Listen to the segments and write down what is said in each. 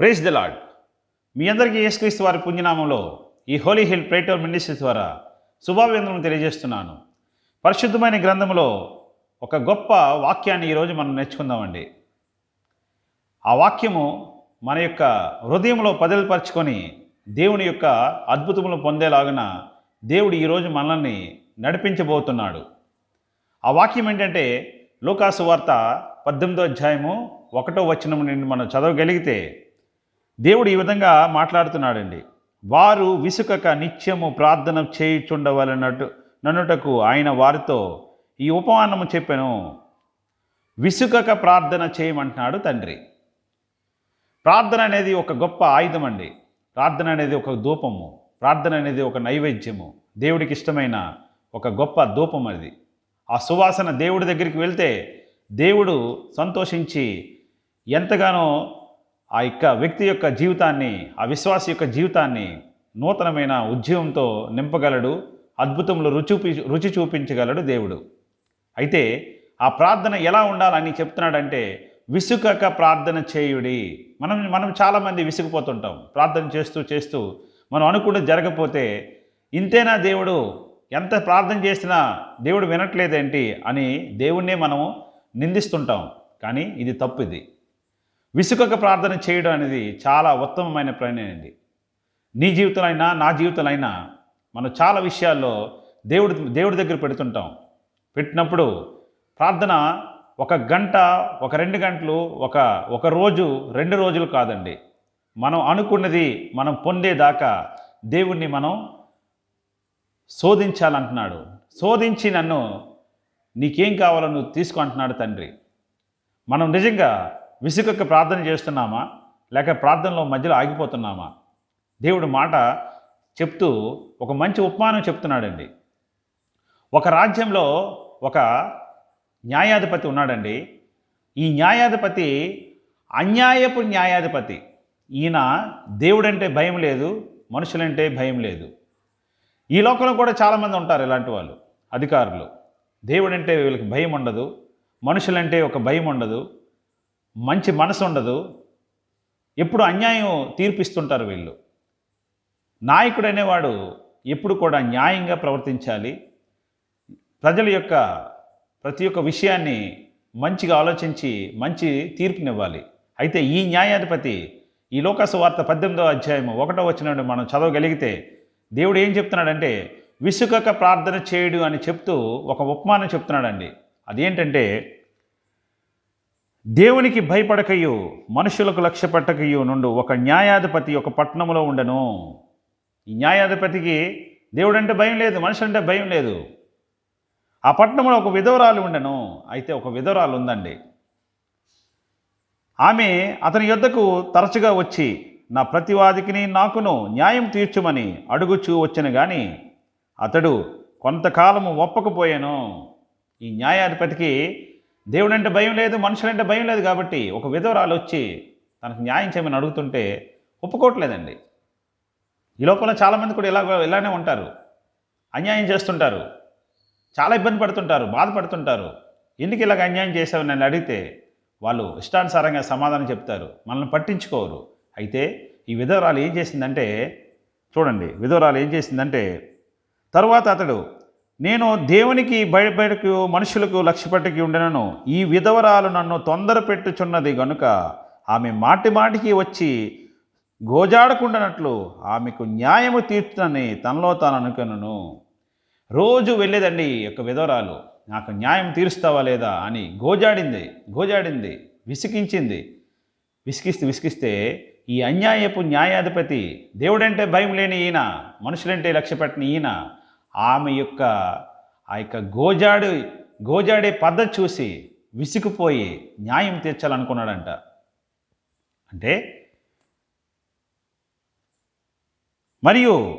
Praise the lord మీ అందరికీ యేసుక్రీస్తు వారి పుణ్యనామంలో ఈ హోలీ హిల్ ప్రేటోర్ మినిస్ట్రీస్ ద్వారా శుభాభివందనం తెలియజేస్తున్నాను. పరిశుద్ధమైన గ్రంథంలో ఒక గొప్ప వాక్యాన్ని ఈరోజు మనం నేర్చుకుందామండి. ఆ వాక్యము మన యొక్క హృదయంలో పదిలపరుచుకొని దేవుని యొక్క అద్భుతములు పొందేలాగున దేవుడు ఈరోజు మనల్ని నడిపించబోతున్నాడు. ఆ వాక్యం ఏంటంటే లోకాసు వార్త పద్దెనిమిదో అధ్యాయము ఒకటో వచనం నుండి మనం చదవగలిగితే దేవుడు ఈ విధంగా మాట్లాడుతున్నాడండి. వారు విసుకక నిత్యము ప్రార్థన చేయుచుండవలనట్టు నన్నుటకు ఆయన వారితో ఈ ఉపమానము చెప్పాను. విసుకక ప్రార్థన చేయమంటున్నాడు తండ్రి. ప్రార్థన అనేది ఒక గొప్ప ఆయుధం అండి ప్రార్థన అనేది ఒక ధూపము. ప్రార్థన అనేది ఒక నైవేద్యము. దేవుడికి ఇష్టమైన ఒక గొప్ప ధూపం అది. ఆ సువాసన దేవుడి దగ్గరికి వెళ్తే దేవుడు సంతోషించి ఎంతగానో ఆ యొక్క వ్యక్తి యొక్క జీవితాన్ని ఆ విశ్వాస యొక్క జీవితాన్ని నూతనమైన ఉద్యమంతో నింపగలడు అద్భుతంలో రుచి రుచి చూపించగలడు దేవుడు. అయితే ఆ ప్రార్థన ఎలా ఉండాలని చెప్తున్నాడంటే విసుకక ప్రార్థన చేయుడి. మనం మనం చాలామంది విసుగుపోతుంటాం ప్రార్థన చేస్తూ చేస్తూ మనం అనుకుంటే జరగకపోతే ఇంతేనా దేవుడు? ఎంత ప్రార్థన చేసినా దేవుడు వినట్లేదేంటి అని దేవుణ్ణే మనము నిందిస్తుంటాం. కానీ ఇది తప్పు ఇది. విసుకక ప్రార్థన చేయడం అనేది చాలా ఉత్తమమైన ప్రయాణం అండి. నీ జీవితంలో నా జీవితంలో మనం చాలా విషయాల్లో దేవుడి దేవుడి దగ్గర పెడుతుంటాం. పెట్టినప్పుడు ప్రార్థన ఒక గంట ఒక రెండు గంటలు ఒక ఒక రోజు రెండు రోజులు కాదండి. మనం అనుకున్నది మనం పొందేదాకా దేవుణ్ణి మనం శోధించాలంటున్నాడు. శోధించి నన్ను నీకేం కావాలో నువ్వు తీసుకో అంటున్నాడు తండ్రి. మనం నిజంగా విసుగక్క ప్రార్థన చేస్తున్నామా? లేక ప్రార్థనలో మధ్యలో ఆగిపోతున్నామా? దేవుడు మాట చెప్తూ ఒక మంచి ఉపమానం చెప్తున్నాడండి. ఒక రాజ్యంలో ఒక న్యాయాధిపతి ఉన్నాడండి. ఈ న్యాయాధిపతి అన్యాయపు న్యాయాధిపతి. ఈయన దేవుడంటే భయం లేదు మనుషులంటే భయం లేదు. ఈ లోకంలో కూడా చాలామంది ఉంటారు ఇలాంటి వాళ్ళు అధికారులు. దేవుడంటే వీళ్ళకి భయం ఉండదు మనుషులంటే ఒక భయం ఉండదు. మంచి మనసు ఉండదు. ఎప్పుడు అన్యాయం తీర్పిస్తుంటారు వీళ్ళు. నాయకుడు అనేవాడు ఎప్పుడు కూడా న్యాయంగా ప్రవర్తించాలి. ప్రజల యొక్క ప్రతి ఒక్క విషయాన్ని మంచిగా ఆలోచించి మంచి తీర్పునివ్వాలి. అయితే ఈ న్యాయాధిపతి ఈ లోకాసు వార్త పద్దెనిమిదో అధ్యాయం ఒకటో వచ్చిన మనం చదవగలిగితే దేవుడు ఏం చెప్తున్నాడంటే విసుకక ప్రార్థన చేయుడు అని చెప్తూ ఒక ఉపమానం చెప్తున్నాడండి. అదేంటంటే దేవునికి భయపడకయు మనుషులకు లక్ష్య పెట్టకయు నుండు ఒక న్యాయాధిపతి ఒక పట్టణంలో ఉండను. ఈ న్యాయాధిపతికి దేవుడంటే భయం లేదు మనిషి అంటే భయం లేదు. ఆ పట్టణంలో ఒక విధవరాలు ఉండను. అయితే ఒక విధవరాలు ఉందండి. ఆమె అతని యొద్దకు తరచుగా వచ్చి నా ప్రతివాదికిని నాకును న్యాయం తీర్చుమని అడుగుచూ వచ్చను కానీ అతడు కొంతకాలము ఒప్పకపోయాను. ఈ న్యాయాధిపతికి దేవుడంటే భయం లేదు మనుషులంటే భయం లేదు కాబట్టి ఒక విధవరాలు వచ్చి తనకు న్యాయం చేయమని అడుగుతుంటే ఒప్పుకోవట్లేదండి. ఈ లోపల చాలామంది కూడా ఇలా ఇలానే ఉంటారు. అన్యాయం చేస్తుంటారు. చాలా ఇబ్బంది పడుతుంటారు బాధపడుతుంటారు. ఎందుకు ఇలాగ అన్యాయం చేసావు నన్ను అడిగితే వాళ్ళు ఇష్టానుసారంగా సమాధానం చెప్తారు. మనల్ని పట్టించుకోరు. అయితే ఈ విధవరాలు ఏం చేసిందంటే చూడండి విధవరాలు ఏం చేసిందంటే తరువాత అతడు నేను దేవునికి భయపడకు మనుషులకు లక్ష్యపెట్టకి ఉండనను. ఈ విధవరాలు నన్ను తొందర పెట్టుచున్నది గనుక ఆమె మాటి మాటికి వచ్చి గోజాడకుండానట్లు ఆమెకు న్యాయము తీర్చునని తనలో తాను అనుకును రోజు వెళ్ళేదండి యొక్క విధవరాలు. నాకు న్యాయం తీరుస్తావా లేదా అని గోజాడింది గోజాడింది విసికించింది విసికిస్తే విసిగిస్తే ఈ అన్యాయపు న్యాయాధిపతి దేవుడంటే భయం లేని ఈయన మనుషులంటే లక్ష్యపెట్టిన ఈయన ఆమె యొక్క ఆ యొక్క గోజాడు గోజాడే పద్ధతి చూసి విసిగిపోయి న్యాయం తీర్చాలనుకున్నాడంట. అంటే మరియు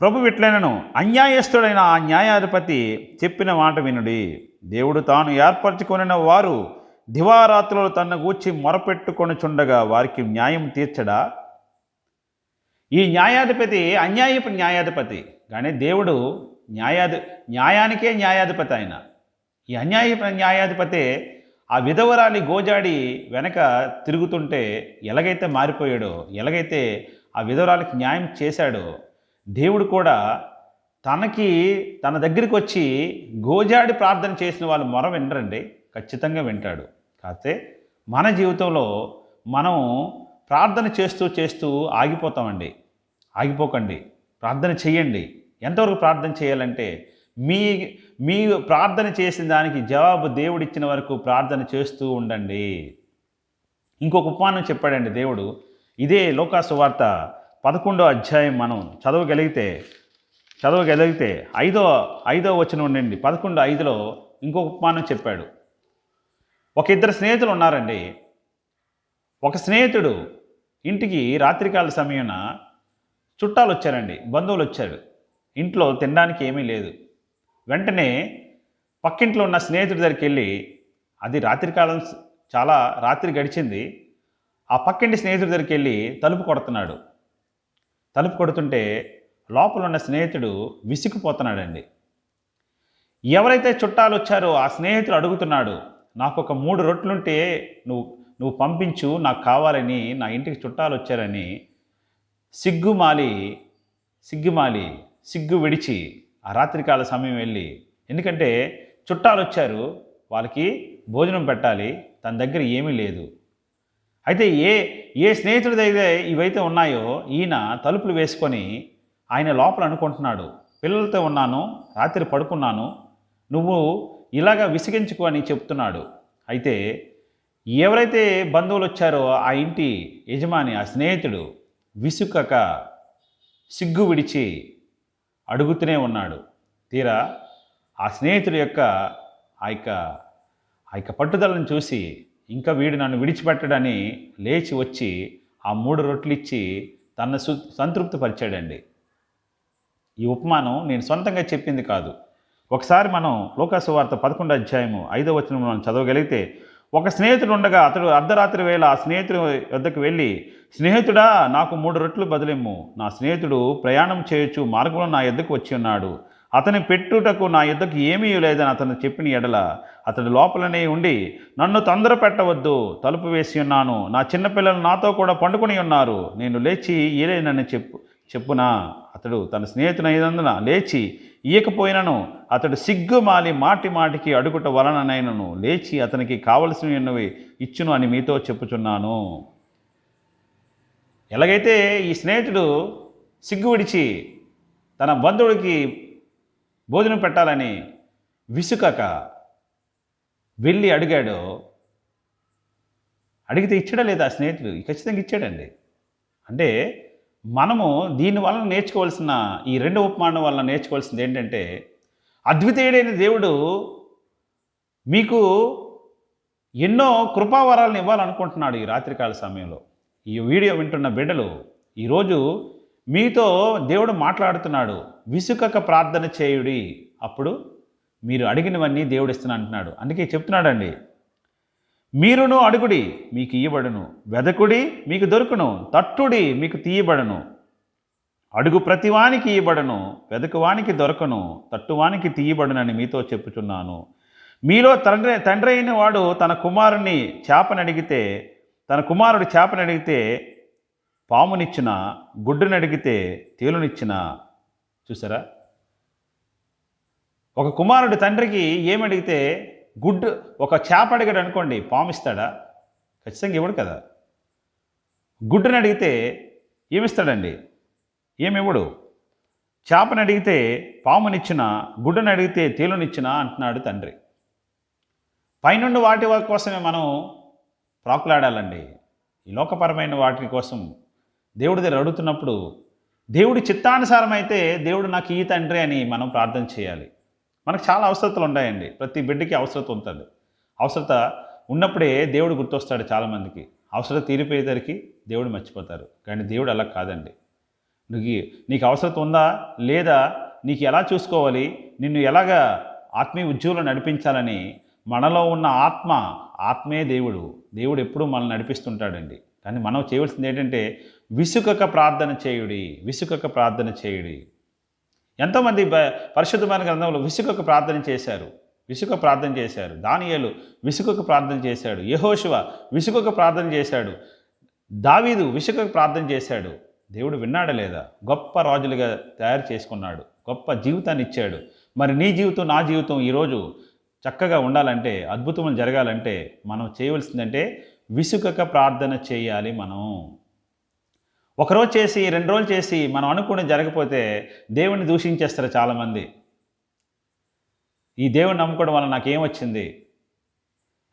ప్రభు ఇట్లైనను అన్యాయస్తుడైన ఆ న్యాయాధిపతి చెప్పిన మాట వినుడి. దేవుడు తాను ఏర్పరచుకొనిన వారు దివారాత్రులు తన గూర్చి మొరపెట్టుకొని చుండగా వారికి న్యాయం తీర్చడా? ఈ న్యాయాధిపతి అన్యాయపు న్యాయాధిపతి కానీ దేవుడు న్యాయాధి న్యాయానికే న్యాయాధిపతి ఆయన. ఈ అన్యాయ న్యాయాధిపతే ఆ విధవరాలి గోజాడి వెనక తిరుగుతుంటే ఎలాగైతే మారిపోయాడో ఎలాగైతే ఆ విధవరాలికి న్యాయం చేశాడో దేవుడు కూడా తనకి తన దగ్గరికి వచ్చి గోజాడి ప్రార్థన చేసిన వాళ్ళు మొర వినరండి ఖచ్చితంగా వింటాడు. కాకపోతే మన జీవితంలో మనం ప్రార్థన చేస్తూ చేస్తూ ఆగిపోతామండి. ఆగిపోకండి. ప్రార్థన చేయండి. ఎంతవరకు ప్రార్థన చేయాలంటే మీ మీ ప్రార్థన చేసిన దానికి జవాబు దేవుడిచ్చిన వరకు ప్రార్థన చేస్తూ ఉండండి. ఇంకొక ఉపమానం చెప్పాడండి దేవుడు. ఇదే లోకాసు వార్త పదకొండో అధ్యాయం మనం చదవగలిగితే చదవగలిగితే ఐదో ఐదో వచనం ఉండండి. పదకొండు ఐదులో ఇంకొక ఉపమానం చెప్పాడు. ఒక ఇద్దరు స్నేహితులు ఉన్నారండి. ఒక స్నేహితుడు ఇంటికి రాత్రికాల సమయాన చుట్టాలు వచ్చారండి బంధువులు వచ్చారు ఇంట్లో తినడానికి ఏమీ లేదు. వెంటనే పక్కింట్లో ఉన్న స్నేహితుడి దగ్గరికి వెళ్ళి అది రాత్రికాలం చాలా రాత్రి గడిచింది. ఆ పక్కింటి స్నేహితుడి దగ్గరికి వెళ్ళి తలుపు కొడుతున్నాడు. తలుపు కొడుతుంటే లోపల ఉన్న స్నేహితుడు విసిగిపోతున్నాడండి ఎవరైతే చుట్టాలు వచ్చారో ఆ స్నేహితుడు అడుగుతున్నాడు నాకు ఒక మూడు రొట్లుంటే నువ్వు నువ్వు పంపించు నాకు కావాలని నా ఇంటికి చుట్టాలు వచ్చారని. సిగ్గుమాలి సిగ్గుమాలి. సిగ్గు విడిచి ఆ రాత్రికాల సమయం వెళ్ళి ఎందుకంటే చుట్టాలు వచ్చారు వాళ్ళకి భోజనం పెట్టాలి తన దగ్గర ఏమీ లేదు. అయితే ఏ ఏ స్నేహితుడి దగ్గర ఇవైతే ఉన్నాయో ఈయన తలుపులు వేసుకొని ఆయన లోపల అనుకుంటున్నాడు పిల్లలతో ఉన్నాను రాత్రి పడుకున్నాను నువ్వు ఇలాగా విసిగించుకో అని చెప్తున్నాడు. అయితే ఎవరైతే బంధువులు వచ్చారో ఆ ఇంటి యజమాని ఆ స్నేహితుడు విసుకక సిగ్గు విడిచి అడుగుతూనే ఉన్నాడు. తీరా ఆ స్నేహితుడి యొక్క ఆ యొక్క ఆ యొక్క పట్టుదలను చూసి ఇంకా వీడు నన్ను విడిచిపెట్టడని లేచి వచ్చి ఆ మూడు రొట్లు ఇచ్చి తన సు సంతృప్తిపరిచాడండి. ఈ ఉపమానం నేను సొంతంగా చెప్పింది కాదు. ఒకసారి మనం లోకాసు వార్త పదకొండు అధ్యాయము ఐదో వచనం మనం చదవగలిగితే ఒక స్నేహితుడు ఉండగా అతడు అర్ధరాత్రి వేళ ఆ స్నేహితుడి వద్దకు వెళ్ళి స్నేహితుడా నాకు మూడు రొట్లు బదిలిమ్ము. నా స్నేహితుడు ప్రయాణం చేయొచ్చు మార్గంలో నా ఎద్దకు వచ్చి ఉన్నాడు. అతని పెట్టుటకు నా యుద్ధకు ఏమీ లేదని అతను చెప్పిన ఎడల అతడు లోపలనే ఉండి నన్ను తొందర పెట్టవద్దు తలుపు వేసి ఉన్నాను. నా చిన్నపిల్లలు నాతో కూడా పండుకొని ఉన్నారు. నేను లేచి ఏలేనని చెప్పు చెప్పునా? అతడు తన స్నేహితునైనందున లేచి ఇయ్యకపోయినను అతడు సిగ్గు మాలి మాటి మాటికి అడుగుట వలననైనను లేచి అతనికి కావలసినవి ఇచ్చును అని మీతో చెప్పుచున్నాను. ఎలాగైతే ఈ స్నేహితుడు సిగ్గు విడిచి తన బంధువుడికి భోజనం పెట్టాలని విసుకక వెళ్ళి అడిగాడో అడిగితే ఇచ్చాడా లేదా ఆ స్నేహితుడు? ఖచ్చితంగా ఇచ్చాడండి. అంటే మనము దీని వలన నేర్చుకోవాల్సిన ఈ రెండు ఉపమానం వలన నేర్చుకోవాల్సింది ఏంటంటే అద్వితీయుడైన దేవుడు మీకు ఎన్నో కృపావరాలను ఇవ్వాలనుకుంటున్నాడు ఈ రాత్రికాల సమయంలో. ఈ వీడియో వింటున్న బిడ్డలు ఈరోజు మీతో దేవుడు మాట్లాడుతున్నాడు విసుకక ప్రార్థన చేయుడి. అప్పుడు మీరు అడిగినవన్నీ దేవుడు ఇస్తున్నా అంటున్నాడు. అందుకే చెప్తున్నాడండి మీరును అడుగుడి మీకు ఇయ్యబడును. వెదకుడి మీకు దొరుకును. తట్టుడి మీకు తీయబడను. అడుగు ప్రతివానికి ఇయ్యబడను. వెదకువానికి దొరకను. తట్టువానికి తీయబడునని మీతో చెప్పుచున్నాను. మీలో తండ్రి తండ్రి అయిన వాడు తన కుమారుని చేపనడిగితే తన కుమారుడు చేపనడిగితే పామునిచ్చిన గుడ్డుని అడిగితే తేలునిచ్చిన. చూసారా? ఒక కుమారుడు తండ్రికి ఏమడిగితే గుడ్డు ఒక చేప అడిగాడు అనుకోండి పాము ఇస్తాడా? ఖచ్చితంగా ఇవ్వడు కదా. గుడ్డుని అడిగితే ఏమిస్తాడండి? ఏమివ్వడు? చేపని అడిగితే పామునిచ్చిన? గుడ్డుని అడిగితే తేలునిచ్చిన? అంటున్నాడు తండ్రి. పైనుండి వాటి కోసమే మనం ప్రాకులాడాలండి. ఈ లోకపరమైన వాటి కోసం దేవుడి దగ్గర అడుగుతున్నప్పుడు దేవుడి చిత్తానుసారం అయితే దేవుడు నాకు ఈ తండ్రి అని మనం ప్రార్థన చేయాలి. మనకు చాలా అవసరతలు ఉంటాయండి. ప్రతి బిడ్డకి అవసరత ఉంటుంది. అవసరత ఉన్నప్పుడే దేవుడు గుర్తొస్తాడు చాలామందికి. అవసరత తీరిపోయేసరికి దేవుడు మర్చిపోతారు. కానీ దేవుడు అలా కాదండి. నీకు నీకు అవసరత ఉందా? లేదా? నీకు ఎలా చూసుకోవాలి? నిన్ను ఎలాగా ఆత్మీయ ఉద్యోగులు నడిపించాలని మనలో ఉన్న ఆత్మ ఆత్మే దేవుడు. దేవుడు ఎప్పుడూ మనల్ని నడిపిస్తుంటాడండి. కానీ మనం చేయవలసింది ఏంటంటే విసుకక ప్రార్థన చేయుడి విసుకక ప్రార్థన చేయుడి. ఎంతోమంది పరిశుద్ధమైన గ్రంథంలో విసుకకు ప్రార్థన చేశారు. విసుక ప్రార్థన చేశారు. దానియేలు విసుకక ప్రార్థన చేశాడు. యహోశివ విసుకక ప్రార్థన చేశాడు. దావీదు విసుకక ప్రార్థన చేశాడు. దేవుడు విన్నాడా లేదా? గొప్ప రాజులుగా తయారు చేసుకున్నాడు. గొప్ప జీవితాన్ని ఇచ్చాడు. మరి నీ జీవితం నా జీవితం ఈరోజు చక్కగా ఉండాలంటే అద్భుతములు జరగాలంటే మనం చేయవలసిందంటే విసుకక ప్రార్థన చేయాలి మనం. ఒకరోజు చేసి రెండు రోజులు చేసి మనం అనుకుని జరగపోతే దేవుణ్ణి దూషించేస్తారు చాలామంది. ఈ దేవుణ్ణి నమ్ముకోవడం వల్ల నాకేం వచ్చింది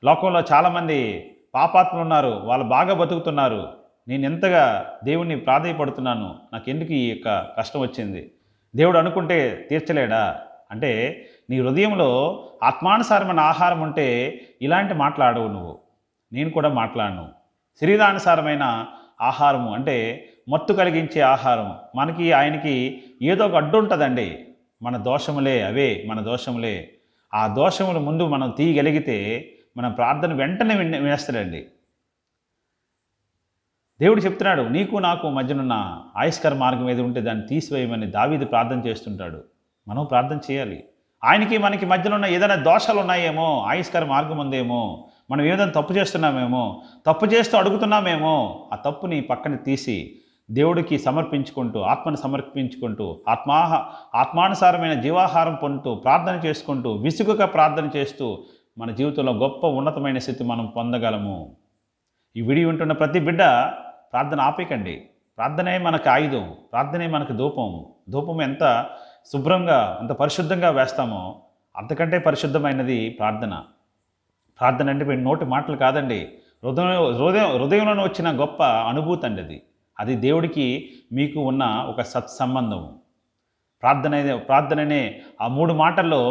లోకంలో చాలామంది పాపాత్మలు ఉన్నారు వాళ్ళు బాగా బతుకుతున్నారు. నేను ఎంతగా దేవుణ్ణి ప్రాధాయపడుతున్నాను నాకు ఎందుకు ఈ యొక్క కష్టం వచ్చింది? దేవుడు అనుకుంటే తీర్చలేడా? అంటే నీ హృదయంలో ఆత్మానుసారమైన ఆహారం ఉంటే ఇలాంటి మాట్లాడవు నువ్వు. నేను కూడా మాట్లాడను. శరీరానుసారమైన ఆహారము అంటే మత్తు కలిగించే ఆహారం. మనకి ఆయనకి ఏదో ఒక అడ్డు ఉంటుందండి. మన దోషములే అవే మన దోషములే. ఆ దోషములు ముందు మనం తీయగలిగితే మన ప్రార్థన వెంటనే విన్న వినేస్తాడండి. దేవుడు చెప్తున్నాడు నీకు నాకు మధ్యనున్న ఆయుష్కర మార్గం ఏది ఉంటే దాన్ని తీసివేయమని దావీది ప్రార్థన చేస్తుంటాడు. మనం ప్రార్థన చేయాలి. ఆయనకి మనకి మధ్యలో ఉన్న ఏదైనా దోషాలు ఉన్నాయేమో ఆయుష్కర మార్గం ఉందేమో మనం ఏదైనా తప్పు చేస్తున్నామేమో తప్పు చేస్తూ అడుగుతున్నామేమో ఆ తప్పుని పక్కన తీసి దేవుడికి సమర్పించుకుంటూ ఆత్మను సమర్పించుకుంటూ ఆత్మాహ ఆత్మానుసారమైన జీవాహారం పొందుతూ ప్రార్థన చేసుకుంటూ విసుగుగా ప్రార్థన చేస్తూ మన జీవితంలో గొప్ప ఉన్నతమైన స్థితి మనం పొందగలము. ఈ వీడియో వింటున్న ప్రతి బిడ్డ ప్రార్థన ఆపేకండి. ప్రార్థనే మనకు ఆయుధం ప్రార్థనే మనకు ధూపం. ధూపం ఎంత శుభ్రంగా అంత పరిశుద్ధంగా వేస్తామో అంతకంటే పరిశుద్ధమైనది ప్రార్థన. ప్రార్థన అంటే నోటి మాటలు కాదండి. హృదయం హృదయం హృదయంలోనే వచ్చిన గొప్ప అనుభూతి అండి అది. అది దేవుడికి మీకు ఉన్న ఒక సత్సంబంధం. ప్రార్థన ప్రార్థననే ఆ మూడు మాటల్లో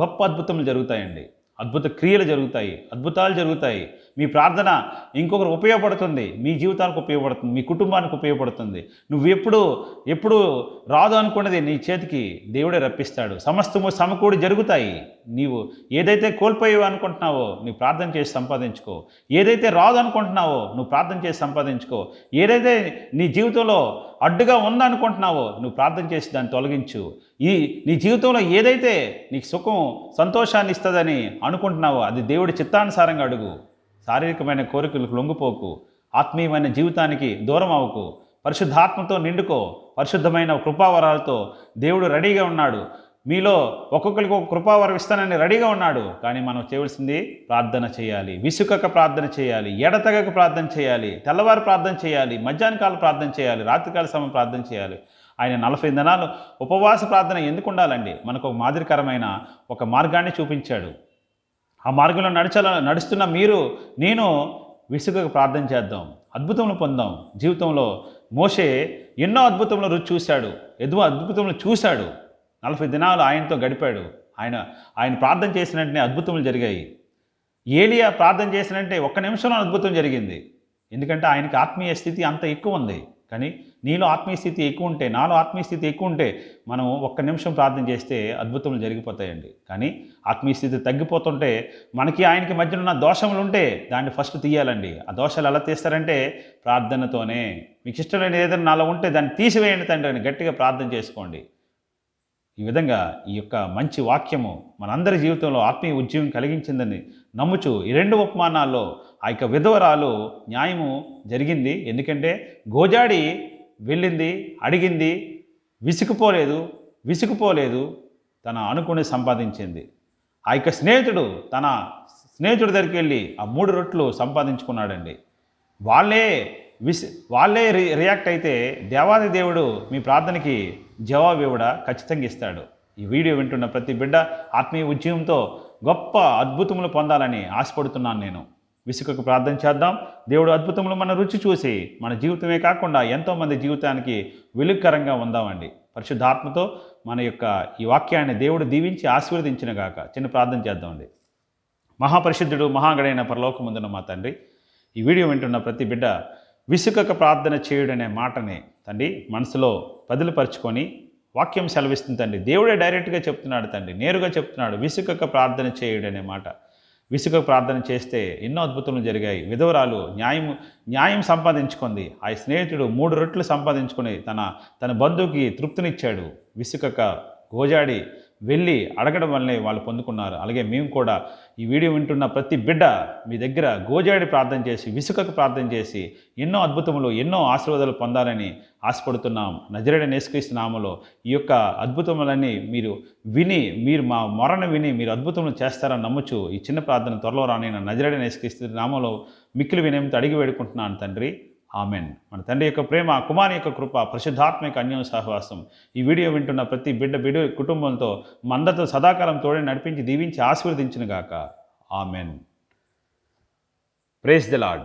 గొప్ప అద్భుతములు జరుగుతాయండి. అద్భుత క్రియలు జరుగుతాయి అద్భుతాలు జరుగుతాయి. మీ ప్రార్థన ఇంకొకరు ఉపయోగపడుతుంది. మీ జీవితానికి ఉపయోగపడుతుంది. మీ కుటుంబానికి ఉపయోగపడుతుంది. నువ్వు ఎప్పుడు ఎప్పుడు రాదు అనుకున్నది నీ చేతికి దేవుడే రప్పిస్తాడు. సమస్తము సమకూడి జరుగుతాయి. నీవు ఏదైతే కోల్పోయావు అనుకుంటున్నావో నువ్వు ప్రార్థన చేసి సంపాదించుకో. ఏదైతే రాదు అనుకుంటున్నావో నువ్వు ప్రార్థన చేసి సంపాదించుకో. ఏదైతే నీ జీవితంలో అడ్డుగా ఉందనుకుంటున్నావో నువ్వు ప్రార్థన చేసి దాన్ని తొలగించు. ఈ నీ జీవితంలో ఏదైతే నీకు సుఖం సంతోషాన్ని ఇస్తుందని అనుకుంటున్నావో అది దేవుడి చిత్తానుసారంగా అడుగు. శారీరకమైన కోరికలకు లొంగిపోకు. ఆత్మీయమైన జీవితానికి దూరం అవ్వకు. పరిశుద్ధాత్మతో నిండుకో. పరిశుద్ధమైన కృపావరాలతో దేవుడు రెడీగా ఉన్నాడు. మీలో ఒక్కొక్కరికి ఒక కృపావరం ఇస్తానని రెడీగా ఉన్నాడు. కానీ మనం చేయవలసింది ప్రార్థన చేయాలి. విసుకక ప్రార్థన చేయాలి. ఎడతగక ప్రార్థన చేయాలి. తెల్లవారు ప్రార్థన చేయాలి. మధ్యాహ్న కాలం ప్రార్థన చేయాలి. రాత్రికాల సమయం ప్రార్థన చేయాలి. ఆయన నలభై దినాలు ఉపవాస ప్రార్థన ఎందుకు ఉండాలండి? మనకు ఒక మాదిరికరమైన ఒక మార్గాన్ని చూపించాడు. ఆ మార్గంలో నడిచాల నడుస్తున్న మీరు నేను విసుగకు ప్రార్థన చేద్దాం. అద్భుతములు పొందాం. జీవితంలో మోషే ఎన్నో అద్భుతములు రుచి చూశాడు. ఎదుగు అద్భుతములు చూశాడు. నలభై దినాలు ఆయనతో గడిపాడు. ఆయన ఆయన ప్రార్థన చేసిన వెంటనే అద్భుతములు జరిగాయి. ఏలియా ప్రార్థన చేసినంటే ఒక్క నిమిషంలో అద్భుతం జరిగింది. ఎందుకంటే ఆయనకి ఆత్మీయ స్థితి అంత ఎక్కువ ఉంది. కానీ నీలో ఆత్మీయ స్థితి ఎక్కువ ఉంటే నాలో ఆత్మీయ స్థితి ఎక్కువ ఉంటే మనం ఒక్క నిమిషం ప్రార్థన చేస్తే అద్భుతములు జరిగిపోతాయండి. కానీ ఆత్మీయ స్థితి తగ్గిపోతుంటే మనకి ఆయనకి మధ్యన ఉన్న దోషములు ఉంటే దాన్ని ఫస్ట్ తీయాలండి. ఆ దోషాలు ఎలా తీస్తారంటే ప్రార్థనతోనే. మీకు ఇష్టమైన ఏదైనా నాలో ఉంటే దాన్ని తీసివేయండి తండ్రి అని గట్టిగా ప్రార్థన చేసుకోండి. ఈ విధంగా ఈ యొక్క మంచి వాక్యము మనందరి జీవితంలో ఆత్మీయ ఉద్యమం కలిగించిందని నమ్ముచు ఈ రెండు ఉపమానాల్లో ఆ యొక్క విధవరాలు న్యాయము జరిగింది. ఎందుకంటే గోజాడి వెళ్ళింది అడిగింది విసుకుపోలేదు విసుకుపోలేదు తన అనుకుని సంపాదించింది. ఆ యొక్క స్నేహితుడు తన స్నేహితుడి దగ్గరికి వెళ్ళి ఆ మూడు రొట్లు సంపాదించుకున్నాడండి. వాళ్ళే విస్ వాళ్ళే రి రియాక్ట్ అయితే దేవాది దేవుడు మీ ప్రార్థనకి జవాబు ఇవ్వడా ఖచ్చితంగా ఇస్తాడు. ఈ వీడియో వింటున్న ప్రతి బిడ్డ ఆత్మీయ ఉద్యమంతో గొప్ప అద్భుతములు పొందాలని ఆశపడుతున్నాను నేను. విసుకకు ప్రార్థన చేద్దాం. దేవుడు అద్భుతములు మన రుచి చూసి మన జీవితమే కాకుండా ఎంతోమంది జీవితానికి వెలుక్కరంగా ఉందామండి. పరిశుద్ధాత్మతో మన యొక్క ఈ వాక్యాన్ని దేవుడు దీవించి ఆశీర్వదించిన గాక చిన్న ప్రార్థన చేద్దామండి. మహాపరిశుద్ధుడు మహాగడైన పరలోకముందున మా తండ్రి ఈ వీడియో వింటున్న ప్రతి బిడ్డ విసుకక ప్రార్థన చేయుడనే మాటని తండ్రి మనసులో పదిలిపరుచుకొని వాక్యం సెలవిస్తుంది తండ్రి. దేవుడే డైరెక్ట్గా చెప్తున్నాడు తండ్రి. నేరుగా చెప్తున్నాడు విసుకక ప్రార్థన చేయుడనే మాట. విసుగ ప్రార్థన చేస్తే ఎన్నో అద్భుతములు జరిగాయి. విధవరాలు న్యాయం న్యాయం సంపాదించుకుంది. ఆ స్నేహితుడు మూడు రొట్లు సంపాదించుకొని తన తన బంధువుకి తృప్తినిచ్చాడు. విసుకక గోజాడి వెళ్ళి అడగడం వల్లే వాళ్ళు పొందుకున్నారు. అలాగే మేము కూడా ఈ వీడియో వింటున్న ప్రతి బిడ్డ మీ దగ్గర గోజాడి ప్రార్థన చేసి విసుకకు ప్రార్థన చేసి ఎన్నో అద్భుతములు ఎన్నో ఆశీర్వాదాలు పొందాలని ఆశపడుతున్నాం. నజరేడ నేసుక్రీస్తు నామలో ఈ యొక్క అద్భుతములన్నీ మీరు విని మీరు మా మొరను విని మీరు అద్భుతములు చేస్తారని నమ్ముచు ఈ చిన్న ప్రార్థన త్వరలో రాని నజరేడ నేసుక్రీస్తు నామలో మిక్కిలి వినయంతో అడిగి వేడుకుంటున్నాను తండ్రి. ఆమెన్. మన తండ్రి యొక్క ప్రేమ కుమారి యొక్క కృప పరిశుద్ధాత్మిక అన్యం సహవాసం. ఈ వీడియో వింటున్న ప్రతి బిడ్డ బిడ్డ కుటుంబంతో మందతో సదాకాలం తోడే నడిపించి దీవించి ఆశీర్వదించిన గాక. ఆమెన్. Praise the lord